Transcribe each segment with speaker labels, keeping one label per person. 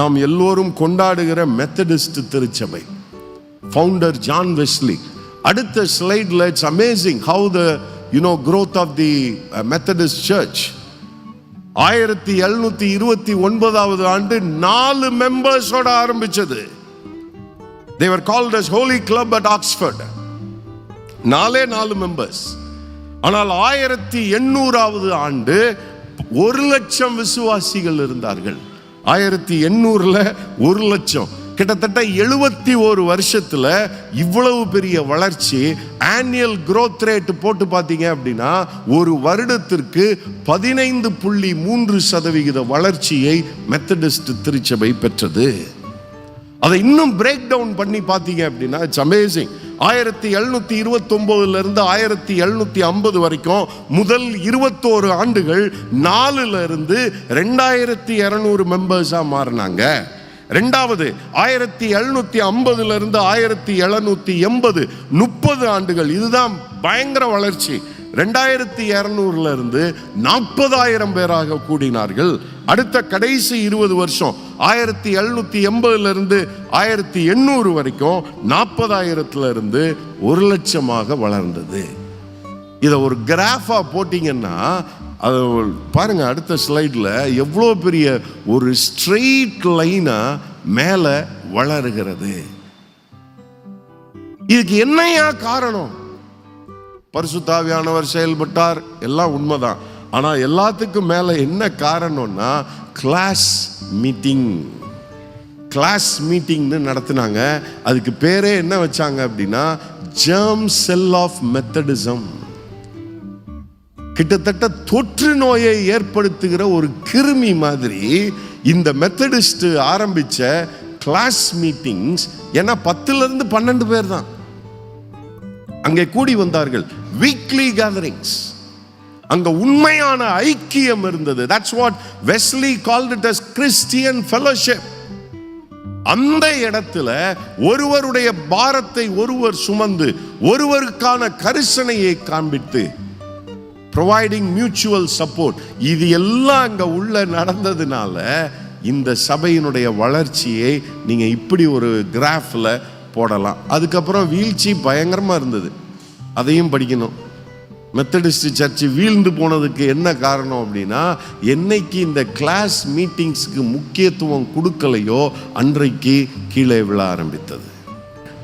Speaker 1: நாம் எல்லோரும் கொண்டாடுகிற மெத்தடிஸ்ட் திருச்சபை. ஃபவுண்டர் ஜான் வெஸ்லி அடுத்த ஸ்லைடில் it's amazing how the you know growth of the Methodist church ஆயிரத்தி எழுநூத்தி இருபத்தி ஒன்பதாவது ஆண்டு நாலு மெம்பர்ஸோட ஆரம்பிச்சது. They were called as holy club at Oxford நாலே நாலு மெம்பர்ஸ் ஆனால் ஆயிரத்தி எண்ணூறாவது ஆண்டு ஒரு லட்சம் விசுவாசிகள் இருந்தார்கள். ஆயிரத்தி எண்ணூறில் ஒரு லட்சம். கிட்டத்தட்ட எழுபத்தி ஒரு வருஷத்தில் இவ்வளவு பெரிய வளர்ச்சி ஆனுவல் க்ரோத் ரேட் போட்டு பார்த்தீங்க அப்படின்னா ஒரு வருடத்திற்கு பதினைந்து புள்ளி மூன்று சதவிகித வளர்ச்சியை மெத்தடிஸ்ட் திருச்சபை பெற்றது. அதை இன்னும் பிரேக் டவுன் பண்ணி பார்த்தீங்க அப்படின்னா இட்ஸ் அமேசிங் ஆயிரத்தி எழுநூத்தி இருபத்தொன்பதுல இருந்து ஆயிரத்தி எழுநூத்தி ஐம்பது வரைக்கும் முதல் இருபத்தோரு ஆண்டுகள் நாலுல இருந்து ரெண்டாயிரத்தி இரநூறு மெம்பர்ஸா மாறினாங்க. ரெண்டாவது ஆயிரத்தி எழுநூத்தி ஐம்பதுல இருந்து ஆயிரத்தி எழுநூத்தி எண்பது முப்பது ஆண்டுகள். இதுதான் பயங்கர வளர்ச்சி. ரெண்டாயிரத்தி இரநூறுல இருந்து நாற்பதாயிரம் பேராக கூடினார்கள். அடுத்த கடைசி இருபது வருஷம் ஆயிரத்தி எழுநூத்தி எண்பதுல இருந்து ஆயிரத்தி எண்ணூறு வரைக்கும் நாற்பதாயிரத்துல இருந்து ஒரு லட்சமாக வளர்ந்தது. இதை ஒரு கிராஃபா போட்டிங்கன்னா அது பாருங்க அடுத்த ஸ்லைடில் எவ்வளோ பெரிய ஒரு ஸ்ட்ரெயிட் லைனா மேலே வளருகிறது. இதுக்கு என்னையா காரணம்? பரிசுத்தாவியானவர் செயல்பட்டார். எல்லாம் உண்மைதான். ஆனால் எல்லாத்துக்கும் மேலே என்ன காரணம்னா கிளாஸ் மீட்டிங் கிளாஸ் மீட்டிங்னு நடத்தினாங்க. அதுக்கு பேரே என்ன வச்சாங்க அப்படின்னா ஜெர்ம் செல் ஆஃப் மெத்தடிசம் கிட்டத்தட்ட தொற்று நோயை ஏற்படுத்துகிற ஒரு கிருமி மாதிரி இந்த மெத்தடிஸ்ட் ஆரம்பிச்ச கிளாஸ் மீட்டிங்ஸ் ஏன்னா பத்துலேருந்து பன்னெண்டு பேர் தான். அங்கே கூடி வந்தார்கள். வீக்லி கேதரிங்ஸ் அங்க உண்மையான ஐக்கியம் இருந்தது. That's what Wesley called it as Christian fellowship அந்த இடத்துல ஒருவருடைய பாரத்தை ஒருவர் சுமந்து ஒருவருக்கான கரிசனையை காண்பித்து ப்ரொவைடிங் மியூச்சுவல் சப்போர்ட் இது எல்லாம் அங்க உள்ள நடந்ததுனால இந்த சபையினுடைய வளர்ச்சியை நீங்க இப்படி ஒரு கிராஃபில் போடலாம். அதுக்கப்புறம் வீழ்ச்சி பயங்கரமா இருந்தது. அதையும் படிக்கணும். மெத்தடிஸ்ட் சர்ச்சு வீழ்ந்து போனதுக்கு என்ன காரணம் அப்படின்னா என்னைக்கு இந்த கிளாஸ் மீட்டிங்ஸுக்கு முக்கியத்துவம் கொடுக்கலையோ அன்றைக்கு கீழே விழ ஆரம்பித்தது.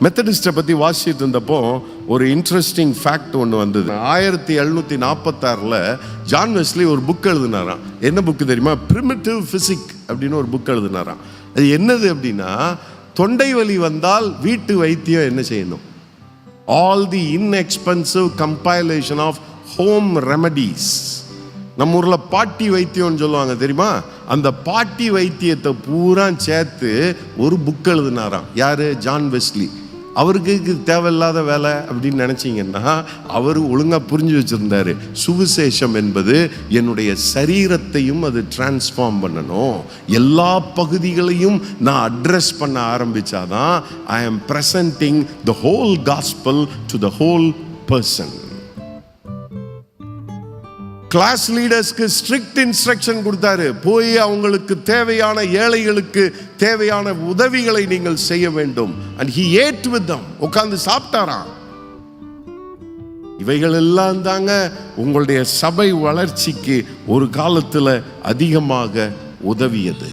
Speaker 1: மெத்தடிஸ்ட்டை பற்றி வாசிட்டு இருந்தப்போ ஒரு இன்ட்ரெஸ்டிங் ஃபேக்ட் ஒன்று வந்தது. ஆயிரத்தி எழுநூற்றி நாற்பத்தாறில் ஜான் வெஸ்லி ஒரு புக் எழுதினாராம். என்ன புக்கு தெரியுமா? பிரிமிட்டிவ் ஃபிசிக் அப்படின்னு ஒரு புக் எழுதினாராம். அது என்னது அப்படின்னா தொண்டை வலி வந்தால் வீட்டு வைத்தியம் என்ன செய்யணும்? All the inexpensive compilation of home remedies நம்ம ஊரில் பாட்டி வைத்தியம்னு சொல்லுவாங்க தெரியுமா? அந்த பாட்டி வைத்தியத்தை பூரா சேர்த்து ஒரு புக் எழுதினாராம். யாரு? John Wesley. அவருக்கு இது தேவையில்லாத வேலை அப்படின்னு நினச்சிங்கன்னா அவர் ஒழுங்காக புரிஞ்சு வச்சிருந்தாரு. சுவிசேஷம் என்பது என்னுடைய சரீரத்தையும் அது டிரான்ஸ்ஃபார்ம் பண்ணணும். எல்லா பகுதிகளையும் நான் அட்ரஸ் பண்ண ஆரம்பிச்சாதான் I am presenting the whole gospel to the whole person class லீடர்ஸ்க்கு strict instruction கொடுத்தாரு. போய் அவங்களுக்கு தேவையான ஏழைகளுக்கு தேவையான உதவிகளை நீங்கள் செய்ய வேண்டும். And he ate with them உட்கார்ந்து சாப்பிட்டாராம். இவைகள் எல்லாம் தாங்க உங்களுடைய சபை வளர்ச்சிக்கு ஒரு காலத்தில் அதிகமாக உதவியது.